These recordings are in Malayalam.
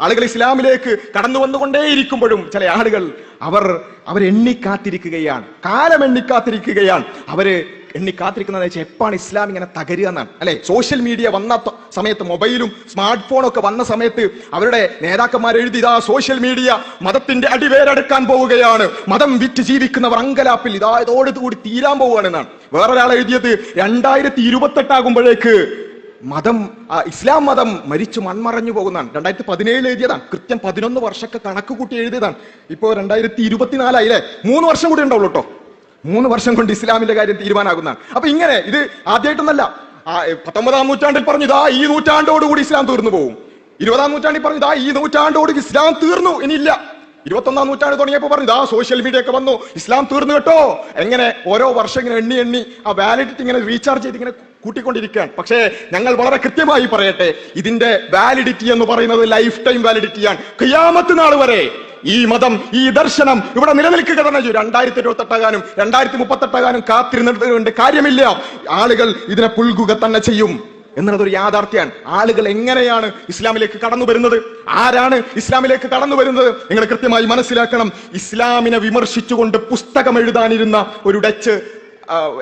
ആളുകൾ ഇസ്ലാമിലേക്ക് കടന്നു വന്നുകൊണ്ടേയിരിക്കുമ്പോഴും ചില ആളുകൾ അവർ എണ്ണിക്കാത്തിരിക്കുകയാണ് കാലം എണ്ണിക്കാത്തിരിക്കുകയാണ്. അവർ എണ്ണിക്കാത്തിരിക്കുന്നത് വെച്ചാൽ എപ്പാണ് ഇസ്ലാം ഇങ്ങനെ തകരുക എന്നാണ്. അല്ലെ? സോഷ്യൽ മീഡിയ വന്ന സമയത്ത് മൊബൈലും സ്മാർട്ട് ഫോണും ഒക്കെ വന്ന സമയത്ത് അവരുടെ നേതാക്കന്മാർ എഴുതി ഇതാ സോഷ്യൽ മീഡിയ മതത്തിന്റെ അടിവേരെടുക്കാൻ പോവുകയാണ്. മതം വിറ്റ് ജീവിക്കുന്നവർ അങ്കലാപ്പിൽ ഇതാ ഇതോടുകൂടി തീരാൻ പോവുകയാണെന്നാണ് വേറൊരാൾ എഴുതിയത് രണ്ടായിരത്തി ഇരുപത്തെട്ടാകുമ്പോഴേക്ക് മതം ഇസ്ലാം മതം മരിച്ചു മൺമറഞ്ഞു പോകുന്നതാണ്. രണ്ടായിരത്തി പതിനേഴിൽ എഴുതിയതാണ്. കൃത്യം പതിനൊന്ന് വർഷമൊക്കെ കണക്ക് കൂട്ടി എഴുതിയതാണ്. ഇപ്പോ രണ്ടായിരത്തി ഇരുപത്തിനാലായി അല്ലേ മൂന്ന് വർഷം കൂടി ഉണ്ടാവുള്ളൂ കേട്ടോ മൂന്ന് വർഷം കൊണ്ട് ഇസ്ലാമിന്റെ കാര്യം തീരുമാനമാകുന്നതാണ് അപ്പൊ ഇങ്ങനെ ഇത് ആദ്യമായിട്ടൊന്നല്ല പത്തൊമ്പതാം നൂറ്റാണ്ടിൽ പറഞ്ഞു ഇതാ ഈ നൂറ്റാണ്ടോടുകൂടി ഇസ്ലാം തീർന്നു പോകും ഇരുപതാം നൂറ്റാണ്ടിൽ പറഞ്ഞു ഇതാ ഈ നൂറ്റാണ്ടോട് ഇസ്ലാം തീർന്നു. ഇനിയില്ല. ഇരുപത്തൊന്നാം നൂറ്റാണ്ട് തുടങ്ങിയപ്പോൾ പറഞ്ഞു ഇതാ സോഷ്യൽ മീഡിയ ഒക്കെ വന്നു ഇസ്ലാം തീർന്നു കേട്ടോ. എങ്ങനെ ഓരോ വർഷം ഇങ്ങനെ എണ്ണി എണ്ണി ആ വാലിഡിറ്റി ഇങ്ങനെ റീചാർജ് ചെയ്ത് ഇങ്ങനെ കൂട്ടിക്കൊണ്ടിരിക്കുകയാണ്. പക്ഷേ ഞങ്ങൾ വളരെ കൃത്യമായി പറയട്ടെ ഇതിന്റെ വാലിഡിറ്റി എന്ന് പറയുന്നത് ലൈഫ് ടൈം വാലിഡിറ്റിയാണ് ക്രിയാമത്ത് നാൾ വരെ ഈ മതം ഈ ദർശനം ഇവിടെ നിലനിൽക്കുക തന്നെ ചെയ്യും. രണ്ടായിരത്തി ഇരുപത്തി എട്ടാകാനും രണ്ടായിരത്തി മുപ്പത്തെട്ടാകാനും കാത്തിരുന്നിട്ടുണ്ട് കാര്യമില്ല. ആളുകൾ ഇതിനെ പുൽകുക തന്നെ ചെയ്യും എന്നുള്ളതൊരു യാഥാർത്ഥ്യമാണ്. ആളുകൾ എങ്ങനെയാണ് ഇസ്ലാമിലേക്ക് കടന്നു വരുന്നത്? ആരാണ് ഇസ്ലാമിലേക്ക് കടന്നു വരുന്നത്? നിങ്ങൾ കൃത്യമായി മനസ്സിലാക്കണം. ഇസ്ലാമിനെ വിമർശിച്ചുകൊണ്ട് പുസ്തകം എഴുതാനിരുന്ന ഒരു ഡച്ച്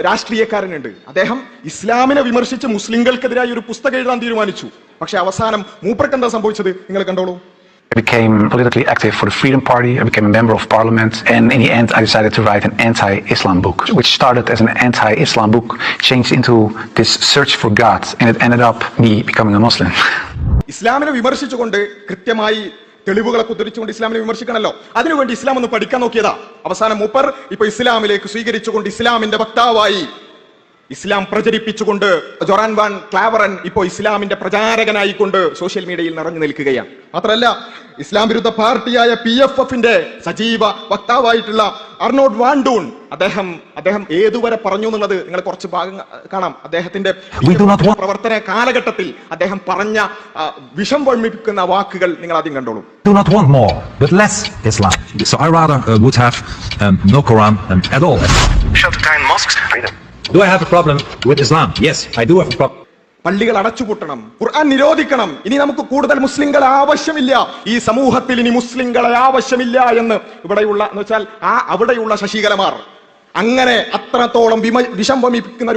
രാഷ്ട്രീയക്കാരനുണ്ട് അദ്ദേഹം ഇസ്ലാമിനെ വിമർശിച്ച് മുസ്ലിങ്ങൾക്കെതിരായി ഒരു പുസ്തകം എഴുതാൻ തീരുമാനിച്ചു പക്ഷെ അവസാനം മൂപ്പർക്ക് എന്താ സംഭവിച്ചത് നിങ്ങൾ കണ്ടോളൂ I became politically active for the Freedom Party. I became a member of parliament. And in the end, I decided to write an anti-Islam book, which started as an anti-Islam book, changed into this search for God, and it ended up me becoming a Muslim. ഇസ്ലാമിനെ വിമർശിച്ചുകൊണ്ട് കൃത്യമായി തെളിവുകളൊക്കെ ഉദ്ധരിച്ചുകൊണ്ട് ഇസ്ലാമിനെ വിമർശിക്കണമല്ലോ അതിനുവേണ്ടി ഇസ്ലാം ഒന്ന് പഠിക്കാൻ നോക്കിയതാ. അവസാനം മൂപ്പർ ഇപ്പൊ ഇസ്ലാമിലേക്ക് സ്വീകരിച്ചുകൊണ്ട് ഇസ്ലാമിന്റെ വക്താവായി ഇസ്ലാം പ്രചരിപ്പിച്ചുകൊണ്ട് ജൊറാൻ വാൻ ക്ലാവറൻ ഇപ്പോ ഇസ്ലാമിന്റെ പ്രചാരകനായിക്കൊണ്ട് സോഷ്യൽ മീഡിയയിൽ നിറഞ്ഞു നിൽക്കുകയാണ് മാത്രമല്ല ഇസ്ലാം വിരുദ്ധ പാർട്ടിയായ പി എഫ് എഫിന്റെ സജീവ വക്താവായിട്ടുള്ള അർണോഡ് വാണ്ടൂൺ അദ്ദേഹം അദ്ദേഹം ഏതുവരെ പറഞ്ഞു എന്നുള്ളത് നിങ്ങൾ കുറച്ച് ഭാഗം കാണാം അദ്ദേഹത്തിന്റെ We do not want- പ്രവർത്തന കാലഘട്ടത്തിൽ അദ്ദേഹം പറഞ്ഞ വിഷം വഴിപ്പിക്കുന്ന വാക്കുകൾ നിങ്ങൾ ആദ്യം കണ്ടോളൂ do not want more, but less Islam. So I rather uh, would have um, no Quran um, at all. Shut down mosques. Do I have a problem with Islam? Yes, I do have a problem. പള്ളികൾ അടച്ചുപൂട്ടണം ഖുർആൻ നിരോധിക്കണം ഇനി നമുക്ക് കൂടുതൽ മുസ്ലിങ്ങളെ ആവശ്യമില്ല ഈ സമൂഹത്തിൽ ഇനി മുസ്ലിങ്ങളെ ആവശ്യമില്ല എന്ന് ഇവിടെയുള്ള എന്ന് വെച്ചാൽ ആ അവിടെയുള്ള ശശികലമാർ അങ്ങനെ അത്രത്തോളം വിമ വിഷം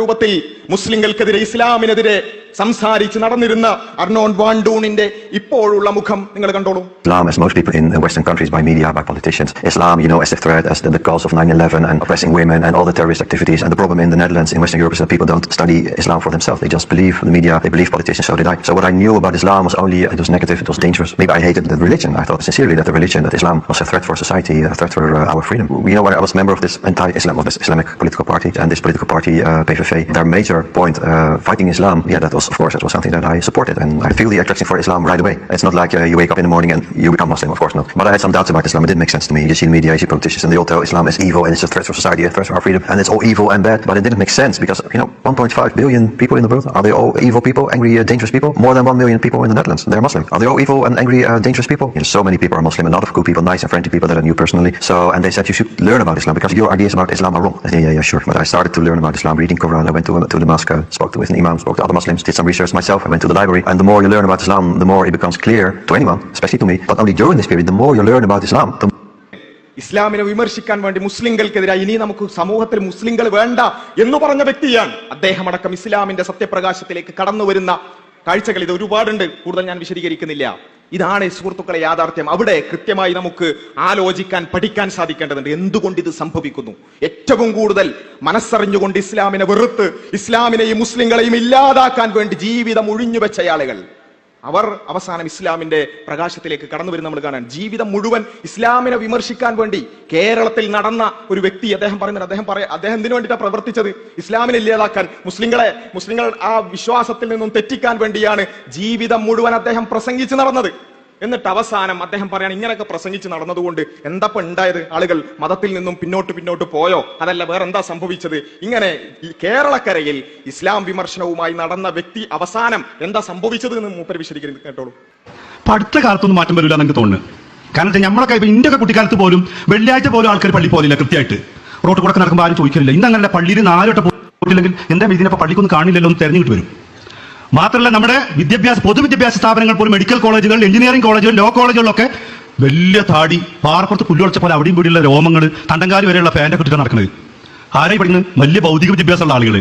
രൂപത്തിൽ മുസ്ലിങ്ങൾക്കെതിരെ ഇസ്ലാമിനെതിരെ സംസാരിച്ച് നടന്നിരുന്ന അർണോൺ വാണ്ടൂണിന്റെ ഇപ്പോഴുള്ള മുഖം നിങ്ങൾ കണ്ടോളൂ Islam, as most people in uh, Western countries, by media, by politicians. Islam, you know, as a threat, as the, the cause of 9/11 and oppressing women and all the terrorist activities. And the problem in the Netherlands, in Western Europe, is that people don't study Islam for themselves. They just believe the media, they believe politicians. So did I. So what I knew about Islam was only uh, it was negative, it was dangerous. Maybe I hated the religion. I thought sincerely that the religion, that Islam, was a threat for society, a threat for uh, our freedom. You know, when I was a member of this anti-Islam, of this Islamic political party, and this political party, uh, PVV, their major point, uh, fighting Islam. Yeah, that was was of course that was something that I supported, and I feel the attraction for Islam right away. It's not like uh, you wake up in the morning and you become Muslim, of course not. But I had some doubts about Islam. It didn't make sense to me. You see the media, you see politicians, and they all tell Islam is evil and it's a threat for society, a threat for our freedom, and it's all evil and bad. But it didn't make sense because you know, 1.5 billion people in the world are they all evil people, angry, uh, dangerous people? More than 1 million people in the Netherlands, they're Muslim. Are they all evil and angry, uh, dangerous people? You know, so many people are Muslim, a lot of good people, nice and friendly people that I knew personally. So, and they said you should learn about Islam because your ideas about Islam are wrong. Said, yeah, yeah, sure. But I started to learn about Islam, reading Quran. I went to to the mosque, uh, spoke to with an imam, spoke to other Muslims, did some research myself. I went to the library, and the more you learn about Islam, the more it becomes clear to anyone, especially to me. But only during this period, the more you learn about Islam, the ഇസ്ലാമിനെ വിമർശിക്കാൻ വേണ്ടി മുസ്ലിങ്ങൾക്കെതിരായി ഇനി നമുക്ക് സമൂഹത്തിൽ മുസ്ലിങ്ങൾ വേണ്ട എന്ന് പറഞ്ഞ വ്യക്തിയാണ് അദ്ദേഹം അടക്കം ഇസ്ലാമിന്റെ സത്യപ്രകാശത്തിലേക്ക് കടന്നു വരുന്ന കാഴ്ചകൾ ഇത് ഒരുപാടുണ്ട്. കൂടുതൽ ഞാൻ വിശദീകരിക്കുന്നില്ല. ഇതാണ് സുഹൃത്തുക്കളെ യാഥാർത്ഥ്യം. അവിടെ കൃത്യമായി നമുക്ക് ആലോചിക്കാൻ പഠിക്കാൻ സാധിക്കേണ്ടതുണ്ട്. എന്തുകൊണ്ട് ഇത് സംഭവിക്കുന്നു? ഏറ്റവും കൂടുതൽ മനസ്സറിഞ്ഞുകൊണ്ട് ഇസ്ലാമിനെ വെറുത്ത് ഇസ്ലാമിനെയും മുസ്ലിങ്ങളെയും ഇല്ലാതാക്കാൻ വേണ്ടി ജീവിതം ഒഴിഞ്ഞു വെച്ച ആളുകൾ. അവർ അവസാനം ഇസ്ലാമിന്റെ പ്രകാശത്തിലേക്ക് കടന്നു വരുന്ന നമ്മൾ കാണാൻ. ജീവിതം മുഴുവൻ ഇസ്ലാമിനെ വിമർശിക്കാൻ വേണ്ടി കേരളത്തിൽ നടന്ന ഒരു വ്യക്തി അദ്ദേഹം പറയുന്നത് അദ്ദേഹം പറയാ അദ്ദേഹം എന്തിനു വേണ്ടിയിട്ടാണ് പ്രവർത്തിച്ചത്? ഇസ്ലാമിനെ ഇല്ലാതാക്കാൻ. മുസ്ലിങ്ങളെ മുസ്ലിങ്ങൾ ആ വിശ്വാസത്തിൽ നിന്നും തെറ്റിക്കാൻ വേണ്ടിയാണ് ജീവിതം മുഴുവൻ അദ്ദേഹം പ്രസംഗിച്ചു നടന്നത്. എന്നിട്ട് അവസാനം അദ്ദേഹം പറയാണ് ഇങ്ങനെയൊക്കെ പ്രസംഗിച്ച് നടന്നതുകൊണ്ട് എന്താപ്പ ഉണ്ടായത് ആളുകൾ മതത്തിൽ നിന്നും പിന്നോട്ട് പിന്നോട്ട് പോയോ? അതല്ല വേറെ എന്താ സംഭവിച്ചത്? ഇങ്ങനെ കേരളക്കരയിൽ ഇസ്ലാം വിമർശനവുമായി നടന്ന വ്യക്തി അവസാനം എന്താ സംഭവിച്ചത് എന്ന് മൂപ്പര് വിശദീകരിക്കുന്നു കേട്ടോളൂ. അടുത്ത കാലത്തൊന്നും മാറ്റം വരില്ല എനിക്ക് തോന്നുന്നു. കാരണം നമ്മളൊക്കെ ഇപ്പൊ ഇന്ത്യ കുട്ടിക്കാലത്ത് പോലും വെള്ളിയാഴ്ച പോലും ആൾക്കാർ പള്ളി പോലില്ല കൃത്യമായിട്ട്. റോഡ് കൂടെ നടക്കുമ്പോൾ ആരും ചോദിക്കില്ല ഇന്നങ്ങനെ പള്ളിയിൽ നാലോട്ട് പോയില്ലെങ്കിൽ എന്താ ഇതിനെ പള്ളിക്കൊന്നും കാണില്ലല്ലോ എന്ന് തെരഞ്ഞിട്ട് വരും. മാത്രമല്ല നമ്മുടെ വിദ്യാഭ്യാസ പൊതുവിദ്യാഭ്യാസ സ്ഥാപനങ്ങൾ പോലും മെഡിക്കൽ കോളേജുകൾ എഞ്ചിനീയറിംഗ് കോളേജുകൾ ലോ കോളേജുകളിലൊക്കെ വലിയ താടി പാറപ്പുറത്ത് പുല്ലുളച്ച പോലെ അവിടെയും ഇവിടെയുള്ള രോമങ്ങൾ തണ്ടങ്കാരി വരെയുള്ള ഫാന്റെ കിട്ടിട്ട് നടക്കുന്നത് ആരായി പഠിക്കുന്നത്? വലിയ ഭൗതിക വിദ്യാഭ്യാസമുള്ള ആളുകൾ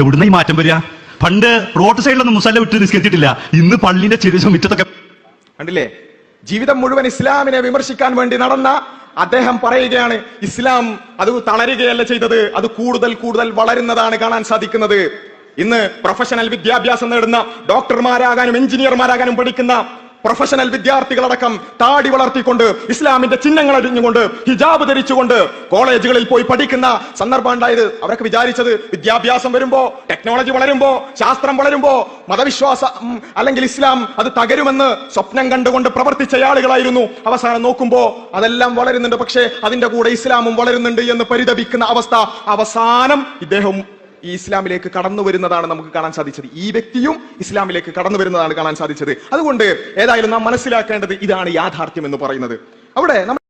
എവിടുന്ന ഈ മാറ്റം വരിക? പണ്ട് റോഡ് സൈഡിലൊന്നും മുസല്ല വിട്ട് നിസ്കരിച്ചിട്ടില്ല ഇന്ന് പള്ളിന്റെ ചെറിയ മുറ്റത്തൊക്കെ കണ്ടില്ലേ? ജീവിതം മുഴുവൻ ഇസ്ലാമിനെ വിമർശിക്കാൻ വേണ്ടി നടന്ന അദ്ദേഹം പറയുകയാണ് ഇസ്ലാം അത് തളരുകയല്ല ചെയ്തത്. അത് കൂടുതൽ കൂടുതൽ വളരുന്നതാണ് കാണാൻ സാധിക്കുന്നത്. ഇന്ന് പ്രൊഫഷണൽ വിദ്യാഭ്യാസം നേടുന്ന ഡോക്ടർമാരാകാനും എഞ്ചിനീയർമാരാകാനും പഠിക്കുന്ന പ്രൊഫഷണൽ വിദ്യാർത്ഥികളടക്കം താടി വളർത്തിക്കൊണ്ട് ഇസ്ലാമിന്റെ ചിഹ്നങ്ങൾ അടിഞ്ഞുകൊണ്ട് ഹിജാബ് ധരിച്ചുകൊണ്ട് കോളേജുകളിൽ പോയി പഠിക്കുന്ന സന്ദർഭം ഉണ്ടായത് അവരൊക്കെ വിചാരിച്ചത് വിദ്യാഭ്യാസം വരുമ്പോ ടെക്നോളജി വളരുമ്പോ ശാസ്ത്രം വളരുമ്പോ മതവിശ്വാസം അല്ലെങ്കിൽ ഇസ്ലാം അത് തകരുമെന്ന് സ്വപ്നം കണ്ടുകൊണ്ട് പ്രവർത്തിച്ച ആളുകളായിരുന്നു. അവസാനം നോക്കുമ്പോ അതെല്ലാം വളരുന്നുണ്ട്. പക്ഷേ അതിന്റെ കൂടെ ഇസ്ലാമും വളരുന്നുണ്ട് എന്ന് പരിതപിക്കുന്ന അവസ്ഥ അവസാനം ഇദ്ദേഹം ഈ ഇസ്ലാമിലേക്ക് കടന്നു വരുന്നതാണ് നമുക്ക് കാണാൻ സാധിച്ചത്. ഈ വ്യക്തിയും ഇസ്ലാമിലേക്ക് കടന്നു വരുന്നതാണ് കാണാൻ സാധിച്ചത്. അതുകൊണ്ട് ഏതായാലും നാം മനസ്സിലാക്കേണ്ടത് ഇതാണ് യാഥാർത്ഥ്യം എന്ന് പറയുന്നത്. അവിടെ നമ്മൾ